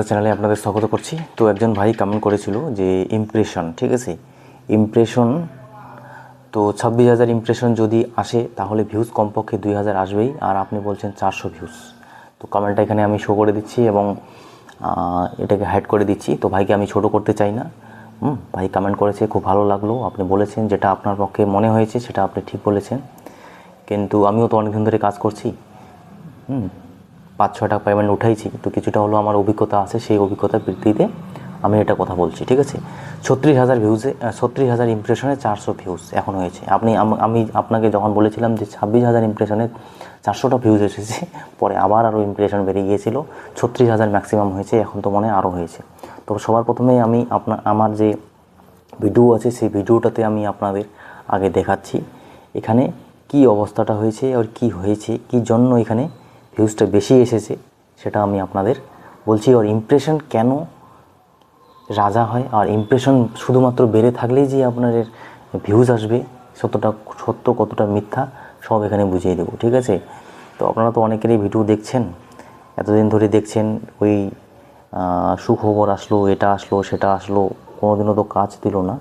দাদা চ্যানেলে আপনাদের স্বাগত করছি। তো একজন ভাই কমেন্ট করেছিল যে ইমপ্রেশন ঠিক আছে? ইমপ্রেশন তো ছাব্বিশ হাজার ইমপ্রেশন যদি আসে, তাহলে ভিউজ কমপক্ষে দুই হাজার আসবেই, আর আপনি বলছেন চারশো ভিউজ তো কমেন্টটা এখানে আমি শো করে দিচ্ছি এবং এটাকে হাইড করে দিচ্ছি। তো ভাইকে আমি ছোট করতে চাই না। হুম, ভাই কমেন্ট করেছে, খুব ভালো লাগল। আপনি বলেছেন যেটা আপনার পক্ষে মনে হয়েছে, সেটা আপনি ঠিক বলেছেন। কিন্তু আমিও তো অনেকদিন ধরে কাজ করছি। হুম পাঁচ ছটা পেমেন্ট উঠাইছি তো কিছুটা হলো আমার অভিজ্ঞতা আছে, সেই অভিজ্ঞতার ভিত্তিতে আমি এটা কথা বলছি, ঠিক আছে? ছত্রিশ হাজার ভিউজে ছত্রিশ হাজার ইমপ্রেশনে চারশো ভিউজ এখন হয়েছে। আপনি, আম- আপনাকে যখন বলেছিলাম যে ছাব্বিশ হাজার ইমপ্রেশনে চারশোটা ভিউজ এসেছে, পরে আবার আরও ইমপ্রেশন বেড়ে গিয়েছিল, ছত্রিশ হাজার ম্যাক্সিমাম হয়েছে, এখন তো মনে আরও হয়েছে। তো সবার প্রথমেই আমি আপনার আমার যে ভিডিও আছে, সেই ভিডিওটাতে আমি আপনাদের আগে দেখাচ্ছি, এখানে কি অবস্থাটা হয়েছে, আর কি হয়েছে, কি জন্য এখানে ভিউজটা বেশি এসেছে, সেটা আমি আপনাদের বলছি আর ইমপ্রেশন কেন রাজা হয়, আর ইমপ্রেশন শুধুমাত্র বেড়ে থাকলেই যে আপনাদের ভিউজ আসবে, সত্যটা, সত্য কতটা মিথ্যা, সব এখানে বুঝিয়ে দেবো, ঠিক আছে? তো আপনারা তো অনেকেরই ভিডিও দেখছেন, এতদিন ধরে দেখছেন, ওই সুখবর আসলো, এটা আসলো, সেটা আসলো, কোনোদিনও তো কাজ দিল না।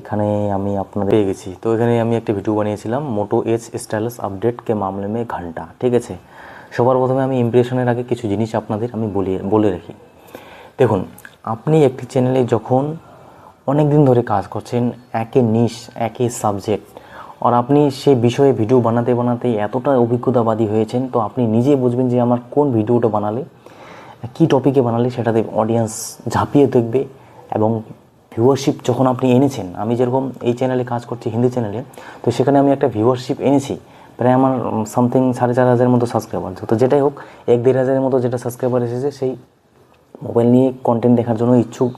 এখানে আমি আপনাদের পেয়ে গেছি। তো এখানে আমি একটা ভিডিও বানিয়েছিলাম মোটো এজ স্টাইলস আপডেট কে মামলে মে ঘণ্টা, ঠিক আছে? সবার প্রথমে আমি ইমপ্রেশনের আগে কিছু জিনিস আপনাদের আমি বলি, বলে রাখি। দেখুন, আপনি একটি চ্যানেলে যখন অনেক দিন ধরে কাজ করছেন একই নিশ একই সাবজেক্ট আর আপনি সে বিষয়ে ভিডিও বানাতে বানাতে এতটা অভিজ্ঞতাবাদী হয়েছেন, তো আপনি নিজে বুঝবেন যে আমার কোন ভিডিওটা বানালে, কী টপিকে বানালে সেটাতে অডিয়েন্স ঝাঁপিয়ে দেখবে এবং ভিউয়ারশিপ যখন আপনি এনেছেন, আমি যেরকম এই চ্যানেলে কাজ করছি, হিন্দি চ্যানেলে তো সেখানে আমি একটা ভিউয়ারশিপ এনেছি। প্রায় আমার সামথিং সাড়ে চার হাজারের মতো সাবস্ক্রাইবার তো যেটাই হোক, এক দেড় হাজারের মতো যেটা সাবস্ক্রাইবার এসেছে, সেই মোবাইল নিয়ে কন্টেন্ট দেখার জন্য ইচ্ছুক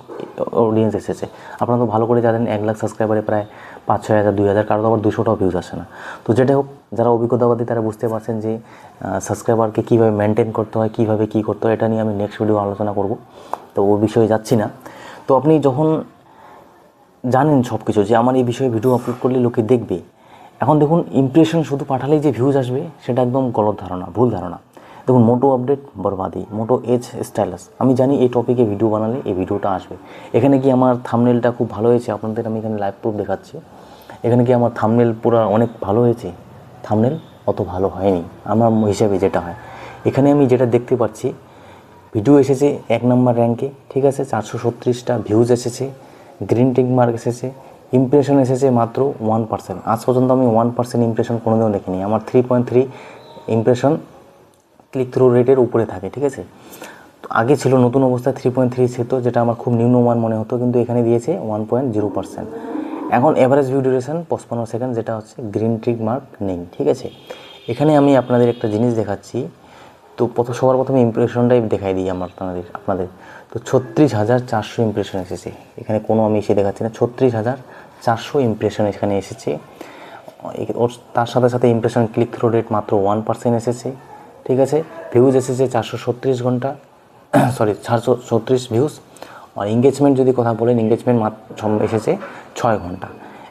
অডিয়েন্স এসেছে। আপনারা তো ভালো করে জানেন, এক লাখ সাবস্ক্রাইবারে প্রায় পাঁচ, ছয় হাজার, দুই হাজার, কারও আবার দুশোটাও ভিউজ আসে না। তো যেটাই হোক, যারা অভিজ্ঞতাবাদী তারা বুঝতে পারছেন যে সাবস্ক্রাইবারকে কীভাবে মেনটেন করতে হয়, কীভাবে কী করতে হয়, এটা নিয়ে আমি নেক্সট ভিডিও আলোচনা করব। তো ও বিষয়ে যাচ্ছি না। তো আপনি যখন জানেন সব কিছু যে, আমার এই বিষয়ে ভিডিও আপলোড করলে লোকে দেখবে এখন দেখুন ইমপ্রেশন শুধু পাঠালেই যে ভিউজ আসবে, সেটা একদম গলত ধারণা, ভুল ধারণা। দেখুন, মোটো আপডেট বরবাদি, মোটো এজ স্টাইলাস আমি জানি এই টপিকে ভিডিও বানালে এই ভিডিওটা আসবে। এখানে কি আমার থামনেলটা খুব ভালো হয়েছে? আপনাদের আমি এখানে লাইভ প্রুফ দেখাচ্ছি। এখানে কি আমার থামনেল পুরো অনেক ভালো হয়েছে? থামনেল অত ভালো হয়নি, আমার হিসাবে যেটা হয়। এখানে আমি যেটা দেখতে পাচ্ছি ভিডিও এসেছে এক নম্বর র্যাঙ্কে ঠিক আছে? চারশো ভিউজ এসেছে গ্রিন টিক মার্ক এসেছে ইমপ্রেশন এসেছে মাত্র ওয়ান পার্সেন্ট আজ পর্যন্ত আমি ওয়ান পার্সেন্ট ইমপ্রেশন কোনোদিনও দেখিনি। আমার three point three impression click through রেটের উপরে থাকে, ঠিক আছে? তো আগে ছিল, নতুন অবস্থায় থ্রি পয়েন্ট থ্রি ছিল যেটা আমার খুব নিম্ন নিম্নমান মনে হতো, কিন্তু এখানে দিয়েছে ওয়ান পয়েন্ট জিরো পার্সেন্ট এখন অ্যাভারেজ ভিউ ডিউরেশন পঁচপান্ন সেকেন্ড যেটা হচ্ছে গ্রিন ট্রিক মার্ক নেই, ঠিক আছে? এখানে আমি আপনাদের একটা জিনিস দেখাচ্ছি। তো প্রথম, সবার প্রথমে ইমপ্রেশনটাই দেখাই দিই আমার আপনাদের আপনাদের। তো ছত্রিশ হাজার চারশো ইমপ্রেশন এসেছে। এখানে কোনো আমি এসে দেখাচ্ছি না। ছত্রিশ হাজার চারশো ইমপ্রেশন এখানে এসেছে। ওর তার সাথে সাথে ইমপ্রেশন ক্লিক থ্রু রেট মাত্র ওয়ান পার্সেন্ট এসেছে। ঠিক আছে? ভিউজ এসেছে চারশো ছত্রিশ ঘণ্টা। সরি চারশো ছত্রিশ ভিউজ আর এঙ্গেজমেন্ট যদি কথা বলেন এঙ্গেজমেন্ট এসেছে ছয় ঘণ্টা।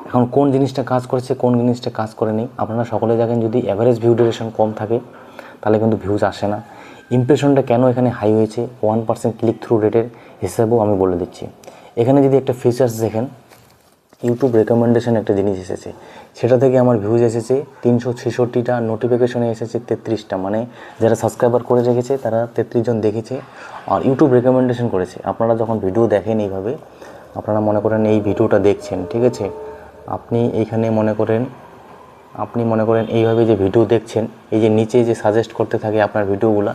এখন কোন জিনিসটা কাজ করেছে, কোন জিনিসটা কাজ করেনি, আপনারা সকলে জানেন যদি অ্যাভারেজ ভিউ ডিউরেশন কম থাকে তাহলে কিন্তু ভিউজ আসে না। ইমপ্রেশনটা কেন এখানে হাই হয়েছে? ওয়ান পার্সেন্ট ক্লিক থ্রু রেটের হিসাবেও আমি বলে দিচ্ছি। এখানে যদি একটা ফিচার্স দেখেন ইউটিউব রেকমেন্ডেশন একটা জিনিস এসেছে। সেটা থেকে আমার ভিউজ এসেছে, তিনশো ছেষট্টিটা নোটিফিকেশনে এসেছে, তেত্রিশটা। মানে যারা সাবস্ক্রাইবার করে রেখেছে, তারা তেত্রিশ জন দেখেছে আর ইউটিউব রেকমেন্ডেশন করেছে। আপনারা যখন ভিডিও দেখেন এইভাবে, আপনারা মনে করেন এই ভিডিওটা দেখছেন, ঠিক আছে? আপনি এইখানে মনে করেন আপনি মনে করেন এইভাবে যে ভিডিও দেখছেন, এই যে নিচে যে সাজেস্ট করতে থাকে আপনার ভিডিওগুলো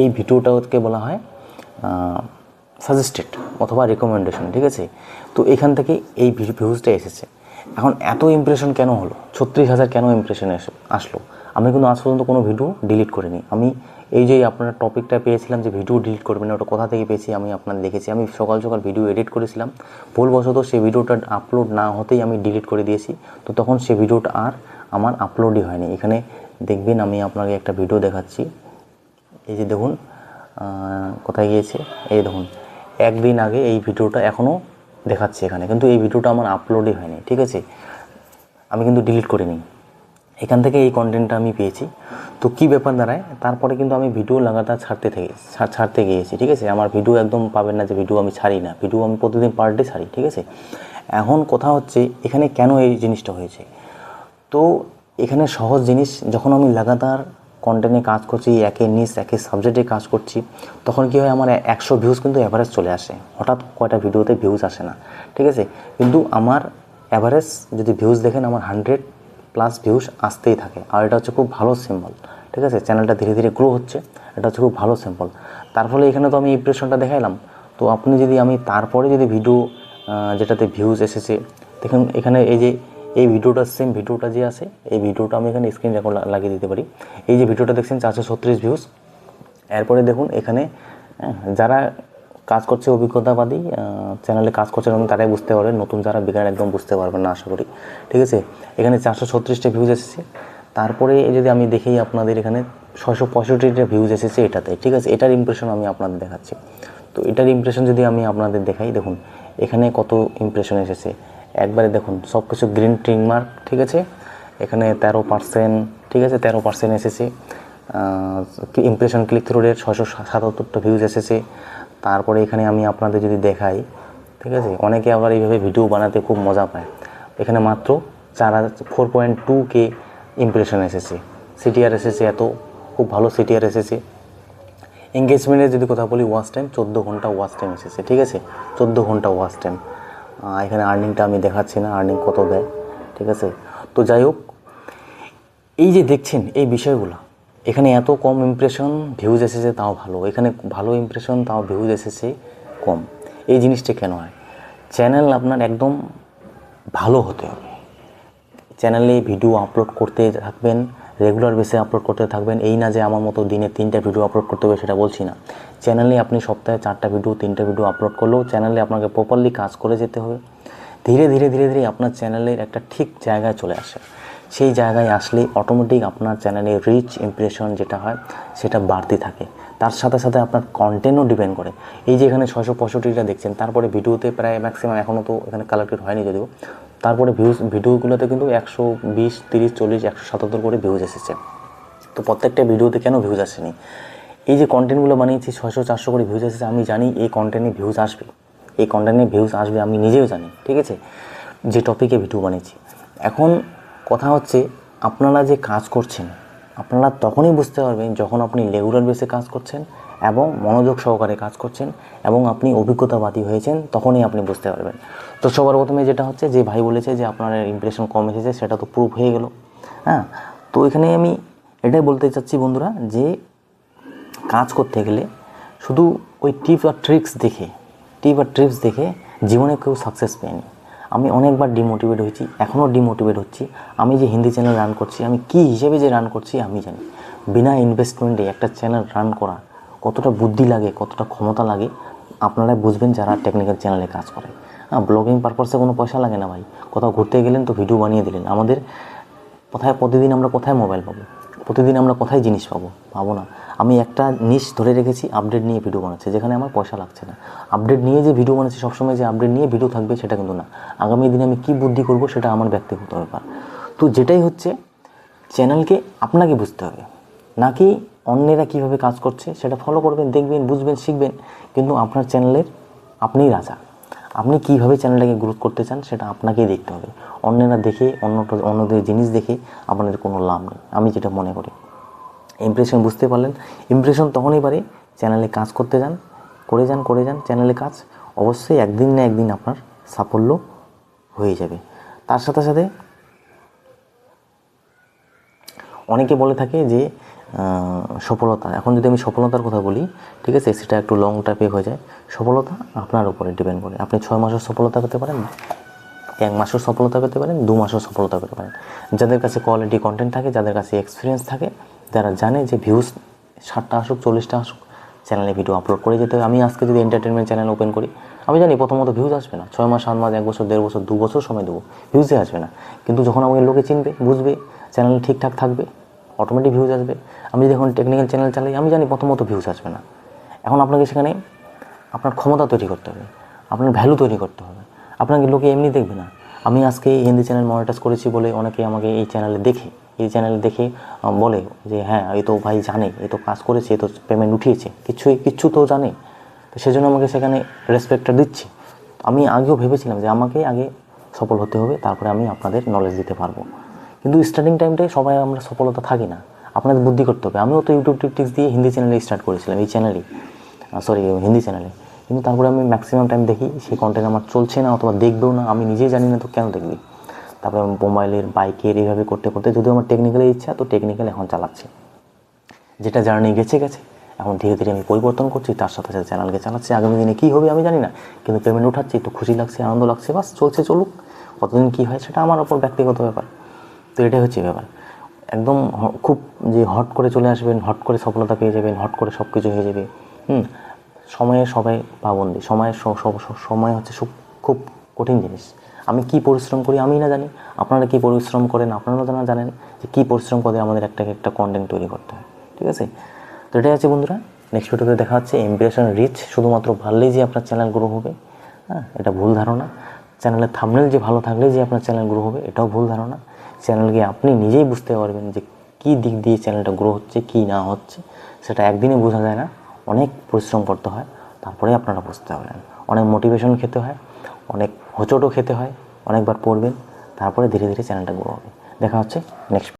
এই ভিডিওটাকে বলা হয় সাজেস্টেড অথবা রেকমেন্ডেশন ঠিক আছে? তো এখান থেকে এই ভিউজটা এসেছে। এখন এত ইমপ্রেশন কেন হলো? ছত্রিশ হাজার কেন ইমপ্রেশন এসে, আসলো? আমি কিন্তু আজ পর্যন্ত কোনো ভিডিও ডিলিট করিনি। আমি এই যে আপনার টপিকটা পেয়েছিলাম যে ভিডিও ডিলিট করবেন ওটা কোথা থেকে পেয়েছি আমি আপনার দেখেছি। আমি সকাল সকাল ভিডিও এডিট করেছিলাম। ভুলবশত সেই ভিডিওটা আপলোড না হতেই আমি ডিলিট করে দিয়েছি। তো তখন সেই ভিডিওটা আর আমার আপলোডই হয়নি। এখানে দেখবেন আমি আপনাকে একটা ভিডিও দেখাচ্ছি। এই যে দেখুন কোথায় গিয়েছে? এই দেখুন, একদিন আগে এই ভিডিওটা এখনও দেখাচ্ছে এখানে, কিন্তু এই ভিডিওটা আমার আপলোডই হয়নি, ঠিক আছে? আমি কিন্তু ডিলিট করিনি। এখান থেকে এই কন্টেন্টটা আমি পেয়েছি। তো কী ব্যাপার দাঁড়ায়? তারপরে কিন্তু আমি ভিডিও লাগাতার ছাড়তে থেকে ছাড়তে গিয়েছি, ঠিক আছে? আমার ভিডিও একদম পাবেন না যে ভিডিও আমি ছাড়ি না। ভিডিও আমি প্রতিদিন পার ডে ছাড়ি, ঠিক আছে? এখন কথা হচ্ছে, এখানে কেন এই জিনিসটা হয়েছে? তো এখানে সহজ জিনিস, যখন আমি লাগাতার কন্টেন্টে কাজ করছি একের নিচ একের সাবজেক্টে কাজ করছি, তখন কী হয় আমার একশো ভিউজ কিন্তু অ্যাভারেজ চলে আসে। হঠাৎ কয়টা ভিডিওতে ভিউজ আসে না। ঠিক আছে? কিন্তু আমার অ্যাভারেজ যদি ভিউজ দেখেন, আমার হান্ড্রেড প্লাস ভিউজ আসতেই থাকে। আর এটা হচ্ছে খুব ভালো সিম্বল ঠিক আছে? চ্যানেলটা ধীরে ধীরে গ্রো হচ্ছে। এটা হচ্ছে খুব ভালো সিম্বল তার ফলে এখানে তো আমি ইমপ্রেশনটা দেখাইলাম। তো আপনি যদি আমি তারপরে যদি ভিডিও যেটাতে ভিউজ এসেছে, দেখুন এখানে এই যে এই ভিডিওটা সেম ভিডিওটা যে আছে এই ভিডিওটা আমি এখানে স্ক্রিন রেকর্ড লাগিয়ে দিতে পারি। এই যে ভিডিওটা দেখছেন চারশো ছত্রিশ ভিউজ এরপরে দেখুন এখানে হ্যাঁ, যারা কাজ করছে অভিজ্ঞতাবাদী চ্যানেলে কাজ করছে এবং তারাই বুঝতে পারবে নতুন যারা বিজ্ঞান একদম বুঝতে পারবেন না আশা করি। ঠিক আছে? এখানে চারশো ছত্রিশটা ভিউজ এসেছে। তারপরে যদি আমি দেখি আপনাদের এখানে ছয়শো পঁয়ষট্টিটা ভিউজ এসেছে এটাতে। ঠিক আছে? এটার ইমপ্রেশন আমি আপনাদের দেখাচ্ছি। তো এটার ইমপ্রেশন যদি আমি আপনাদের দেখাই দেখুন এখানে কত ইমপ্রেশন এসেছে। একবারে দেখুন সব কিছু গ্রিন টিং মার্ক ঠিক আছে? এখানে তেরো পার্সেন্ট ঠিক আছে? তেরো পার্সেন্ট এসেছে। ইমপ্রেশন ক্লিক থ্রু রেট ছশো সাতাত্তরটা ভিউজ এসেছে। তারপরে এখানে আমি আপনাদের যদি দেখাই, ঠিক আছে? অনেকে আবার এইভাবে ভিডিও বানাতে খুব মজা পায়। এখানে মাত্র চার হাজার four point two K impression এসেছে। সিটিআর এসেছে এত, খুব ভালো সিটিআর এসেছে। এঙ্গেজমেন্টের যদি কথা বলি ওয়াচ টাইম চোদ্দ ঘণ্টা ওয়াচ টাইম এসেছে, ঠিক আছে? চোদ্দ ঘণ্টা ওয়াচ টাইম এখানে আর্নিংটা আমি দেখাচ্ছি না আর্নিং কত দেয়, ঠিক আছে? তো যাই হোক, এই যে দেখছেন এই বিষয়গুলো, এখানে এত কম ইমপ্রেশন ভিউজ এসেছে তাও ভালো। এখানে ভালো ইমপ্রেশন তাও ভিউজ এসেছে কম। এই জিনিসটা কেন হয়? চ্যানেল আপনার একদম ভালো হতে হবে। চ্যানেলে ভিডিও আপলোড করতে থাকবেন রেগুলার বেসে আপলোড করতে থাকবেন। এই না যে আমার মতো দিনে তিনটা ভিডিও আপলোড করতে হবে সেটা বলছি না। চ্যানেলে আপনি সপ্তাহে চারটা ভিডিও তিনটা ভিডিও আপলোড করলেও চ্যানেলে আপনাকে প্রপারলি কাজ করে যেতে হবে। ধীরে ধীরে ধীরে ধীরে আপনার চ্যানেলের একটা ঠিক জায়গায় চলে আসে। সেই জায়গায় আসলে অটোমেটিক আপনার চ্যানেলে রিচ ইমপ্রেশন যেটা হয়, সেটা বাড়তে থাকে। তার সাথে সাথে আপনার কন্টেন্টও ডিপেন্ড করে। এই যে এখানে ছয়শো পঁয়ষট্টিটা দেখছেন, তারপরে ভিডিওতে প্রায় ম্যাক্সিমাম এখনও তো এখানে কালেক্টেড হয়নি যদিও। তারপরে ভিউজ ভিডিওগুলোতে কিন্তু একশো বিশ, তিরিশ, চল্লিশ, একশো সাতাত্তর করে ভিউজ এসেছে। তো প্রত্যেকটা ভিডিওতে কেন ভিউজ আসেনি? এই যে কন্টেন্টগুলো বানিয়েছি, ছয়শো, চারশো করে ভিউজ এসেছে, আমি জানি এই কন্টেন্টে ভিউজ আসবে। এই কন্টেন্টে ভিউজ আসবে, আমি নিজেও জানি, ঠিক আছে? যে টপিকে ভিডিও বানিয়েছি। এখন কথা হচ্ছে, আপনারা যে কাজ করছেন, আপনারা তখনই বুঝতে পারবেন যখন আপনি রেগুলার বেসে কাজ করছেন এবং মনোযোগ সহকারে কাজ করছেন এবং আপনি অভিজ্ঞতাবাদী হয়েছেন, তখনই আপনি বুঝতে পারবেন। তো সবার প্রথমে যেটা হচ্ছে, যে ভাই বলেছে যে আপনার ইমপ্রেশন কম এসেছে, সেটা তো প্রুফ হয়ে গেল। হ্যাঁ? তো এখানে আমি এটাই বলতে চাচ্ছি বন্ধুরা, যে কাজ করতে গেলে শুধু ওই টিপ আর ট্রিক্স দেখে, টিপ আর ট্রিক্স দেখে জীবনে কেউ সাকসেস পায়নি। আমি অনেকবার ডিমোটিভেট হয়েছি এখনও ডিমোটিভেট হচ্ছি। আমি যে হিন্দি চ্যানেল রান করছি, আমি কি হিসেবে যে রান করছি, আমি জানি। বিনা ইনভেস্টমেন্টে একটা চ্যানেল রান করা কতটা বুদ্ধি লাগে, কতটা ক্ষমতা লাগে আপনারা বুঝবেন যারা টেকনিক্যাল চ্যানেলে কাজ করে। ব্লগিং পারপাসে কোনো পয়সা লাগে না ভাই। কোথাও ঘুরতে গেলেন তো ভিডিও বানিয়ে দিলেন। আমাদের কোথায় প্রতিদিন আমরা কোথায় মোবাইল পাবো? প্রতিদিন আমরা কোথায় জিনিস পাবো? পাবো না। আমি একটা নিশ ধরে রেখেছি আপডেট নিয়ে ভিডিও বানাচ্ছি, যেখানে আমার পয়সা লাগছে না। আপডেট নিয়ে যে ভিডিও বানাচ্ছি, সবসময় যে আপডেট নিয়ে ভিডিও থাকবে সেটা কিন্তু না। আগামী দিনে আমি কী বুদ্ধি করব সেটা আমার ব্যক্তিগত ব্যাপার। তো যেটাই হচ্ছে চ্যানেলকে আপনাকে বুঝতে হবে। নাকি অন্যেরা কীভাবে কাজ করছে, সেটা ফলো করবেন, দেখবেন, বুঝবেন, শিখবেন। কিন্তু আপনার চ্যানেলের আপনিই রাজা। আপনি কীভাবে চ্যানেলটাকে গ্রোথ করতে চান সেটা আপনাকেই দেখতে হবে। অন্যেরা দেখে অন্য অন্যদের জিনিস দেখে আপনাদের কোনো লাভ নেই। আমি যেটা মনে করি ইমপ্রেশন বুঝতে পারলেন? ইমপ্রেশন তখনই পারে চ্যানেলে কাজ করতে যান, করে যান করে যান চ্যানেলে কাজ, অবশ্যই একদিন না একদিন আপনার সাফল্য হয়ে যাবে। তার সাথে সাথে অনেকে বলে থাকে যে সফলতা। এখন যদি আমি সফলতার কথা বলি, ঠিক আছে সেটা একটু লং টাইপে হয়ে যায়। সফলতা আপনার উপরে ডিপেন্ড করে। আপনি ছয় মাসের সফলতা পেতে পারেন এক মাসের সফলতা পেতে পারেন, দু মাসের সফলতা পেতে পারেন। যাদের কাছে কোয়ালিটি কন্টেন্ট থাকে, যাদের কাছে এক্সপিরিয়েন্স থাকে, যারা জানে যে ভিউজ ষাটটা আসুক, চল্লিশটা আসুক চ্যানেলে ভিডিও আপলোড করে যেতে হবে। আমি আজকে যদি এন্টারটেনমেন্ট চ্যানেল ওপেন করি, আমি জানি প্রথমত ভিউজ আসবে না। ছয় মাস, সাত মাস, এক বছর, দেড় বছর, দু বছর সময় দেবো। ভিউজে আসবে না। কিন্তু যখন আমাকে লোকে চিনবে, বুঝবে চ্যানেল ঠিকঠাক থাকবে অটোমেটিক ভিউজ আসবে। আমি যদি এখন টেকনিক্যাল চ্যানেল চালাই, আমি জানি প্রথমত ভিউজ আসবে না। এখন আপনাকে সেখানে আপনার ক্ষমতা তৈরি করতে হবে। আপনার ভ্যালু তৈরি করতে হবে। আপনাকে লোকে এমনি দেখবে না। আমি আজকে এই হিন্দি চ্যানেল মনিটাইজ করেছি বলে অনেকে আমাকে এই চ্যানেলে দেখে, এই চ্যানেলে দেখে বলে যে হ্যাঁ এই তো ভাই জানে এই তো কাজ করেছে, এ তো পেমেন্ট উঠিয়েছে। কিছুই কিচ্ছু তো জানে। তো সেজন্য আমাকে সেখানে রেসপেক্টটা দিচ্ছে। আমি আগেও ভেবেছিলাম যে আমাকে আগে সফল হতে হবে, তারপরে আমি আপনাদের নলেজ দিতে পারব। কিন্তু স্টার্টিং টাইমটাই সবাই আমরা সফলতা থাকি না। আপনাদের বুদ্ধি করতে হবে। আমিও তো ইউটিউব টিপটিক্স দিয়ে হিন্দি চ্যানেলে স্টার্ট করেছিলাম, এই চ্যানেলেই সরি হিন্দি চ্যানেলে কিন্তু তারপরে আমি ম্যাক্সিমাম টাইম দেখি, সেই কন্টেন্ট আমার চলছে না, অথবা দেখবেও না, আমি নিজেই জানি না তো কেন দেখবি তারপরে মোবাইলের বাইকের এইভাবে করতে করতে, যদিও আমার টেকনিক্যালি ইচ্ছা, তো টেকনিক্যাল এখন চালাচ্ছি। যেটা জার্নি গেছে গেছে, এখন ধীরে ধীরে আমি পরিবর্তন করছি, তার সাথে সাথে চ্যানেলকে চালাচ্ছি। আগামী দিনে কী হবে আমি জানি না, কিন্তু পেমেন্ট উঠাচ্ছি, একটু খুশি লাগছে, আনন্দ লাগছে, বাস চলছে চলুক। কতদিন কী হয় সেটা আমার ওপর ব্যক্তিগত ব্যাপার। তো এটাই হচ্ছে ব্যাপার। একদম খুব যে হট করে চলে আসবেন, হট করে সফলতা পেয়ে যাবেন, হট করে সব কিছু হয়ে যাবে, হুম, সময়ে সবাই পাবন্দি সময়ের স- স- স- সময় হচ্ছে খুব কঠিন জিনিস। আমি কি পরিশ্রম করি আমি না জানি, আপনারা কি পরিশ্রম করেন আপনারাও জানা, জানেন যে কী পরিশ্রম করে আমাদের একটা একটা কন্টেন্ট তৈরি করতে হয়, ঠিক আছে? তো এটাই আছে বন্ধুরা নেক্সট ভিডিওতে দেখা হচ্ছে ইমপ্রেশন রিচ শুধুমাত্র ভাললেই যে আপনার চ্যানেল গ্রো হবে হ্যাঁ এটা ভুল ধারণা। চ্যানেলের থামনেল যে ভালো থাকলেই যে আপনার চ্যানেল গ্রো হবে, এটাও ভুল ধারণা। চ্যানেলকে আপনি নিজেই বুঝতে পারবেন যে কী দিক দিয়ে চ্যানেলটা গ্রো হচ্ছে, কী না হচ্ছে। সেটা একদিনে বোঝা যায় না, অনেক পরিশ্রম করতে হয় তারপরে আপনারা বুঝতে পারবেন। অনেক মোটিভেশন খেতে হয়, অনেক হোঁচটও খেতে হয়, অনেকবার পড়বেন, তারপরে ধীরে ধীরে চ্যানেলটা গ্রো হবে। দেখা হচ্ছে নেক্সট